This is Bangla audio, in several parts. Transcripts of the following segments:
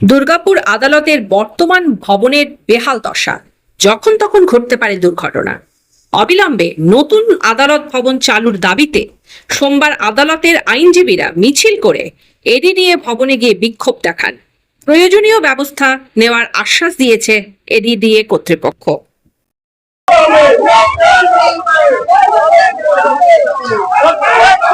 দুর্গাপুর আদালতের বর্তমান ভবনের বেহাল দশা, যখন তখন ঘটতে পারে দুর্ঘটনা। অবিলম্বে নতুন আদালত ভবন চালুর দাবিতে সোমবার আদালতের আইনজীবীরা মিছিল করে এডিডিএ ভবনে গিয়ে বিক্ষোভ দেখান। প্রয়োজনীয় ব্যবস্থা নেওয়ার আশ্বাস দিয়েছে এডিডিএ কর্তৃপক্ষ। Let's go!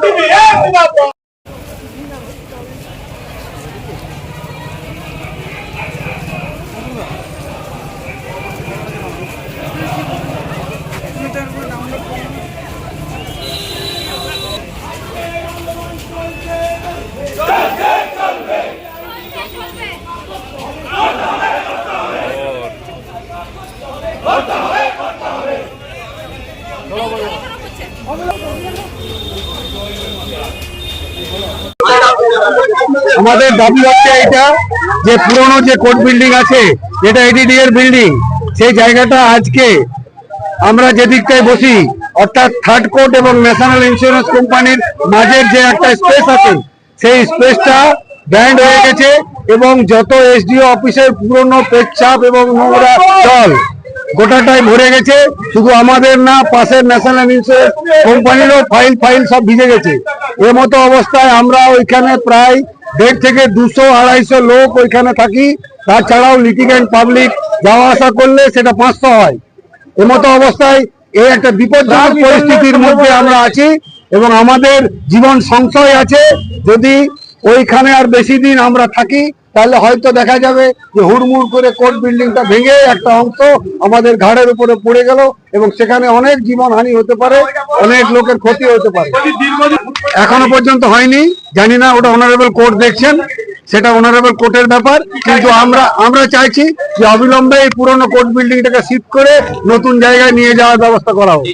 Pimenta é na bola! আমাদের দাবি হচ্ছে এটা যে পুরনো যে কোর্ট বিল্ডিং আছে, যেটা এডিডি এর বিল্ডিং, সেই জায়গাটা আজকে আমরা যেদিকটায় বসি, অর্থাৎ থার্ড কোর্ট এবং ন্যাশনাল ইন্স্যুরেন্স কোম্পানির মাঝের যে একটা স্পেস আছে, সেই স্পেসটা ব্যান্ড হয়ে গেছে এবং যত এসডিও অফিসের পুরনো পেচ্ছাপ এবং নোংরা জল গোটাটাই ভরে গেছে, শুধু আমাদের না, পাশের ন্যাশনাল ইন্স্যুরেন্স কোম্পানিরও ফাইল ফাইল সব ভিজে গেছে। এর মতো অবস্থায় আমরা ওইখানে প্রায় দেড় থেকে দুশো আড়াইশো লোক ওইখানে থাকি। তাছাড়াও লিটিগেন্ট পাবলিক যাওয়া আসা করলে সেটা পাঁচশো হয়। এমতো অবস্থায় এই একটা বিপজ্জনক পরিস্থিতির মধ্যে আমরা আছি এবং আমাদের জীবন সংশয় আছে। যদি ওইখানে আর বেশি দিন আমরা থাকি, তাহলে হয়তো দেখা যাবে যে হুড়মুড় করে কোর্ট বিল্ডিংটা ভেঙে একটা অংশ আমাদের ঘাড়ের উপরে পড়ে গেল এবং সেখানে অনেক জীবন হানি হতে পারে, অনেক লোকের ক্ষতি হতে পারে। এখনও পর্যন্ত হয়নি, জানি না ওটা অনারেবল কোর্ট দেখছেন। সেটা অনারেবল কোর্টের ব্যাপার কিন্তু আমরা আমরা চাইছি যে অবিলম্বে এই পুরনো কোর্ট বিল্ডিংটাকে শিফট করে নতুন জায়গায় নিয়ে যাওয়ার ব্যবস্থা করা হোক।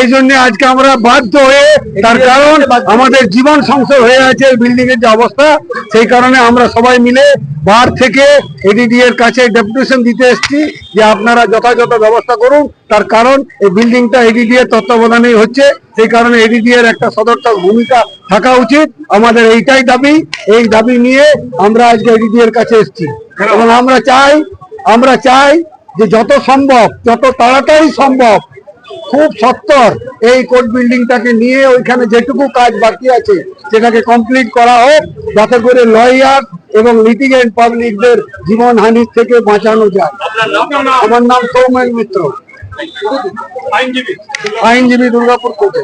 এই জন্য আজকে আমরা বাধ্য হয়ে তার কারণ আমাদের জীবন সংশয় হয়ে আছে বিল্ডিং এর যে অবস্থা সেই কারণে আমরা সবাই মিলে বার থেকে এডিডি এর কাছে ডেপুটেশন দিতে এসেছি যে আপনারা যথাযথ ব্যবস্থা করুন। তার কারণ এই বিল্ডিংটা এডিডি এর তত্ত্বাবধানেই হচ্ছে সেই কারণে এডিডি এর একটা সদর্থক ভূমিকা থাকা উচিত। আমাদের এইটাই দাবি। এই দাবি নিয়ে আমরা আজকে এডিডি এর কাছে এসেছি। এবং আমরা চাই আমরা চাই যে যত সম্ভব যত তাড়াতাড়ি সম্ভব খুব সত্তর এই কোর্ট বিল্ডিংটাকে নিয়ে ওইখানে যেটুকু কাজ বাকি আছে সেটাকে কমপ্লিট করা হোক যাতে করে লয়ার এবং লিটিগেন্ট পাবলিকদের জীবন হানির থেকে বাঁচানো যায়। আমার নাম সৌমেন মিত্র। আইনজীবী দুর্গাপুর কোর্টে।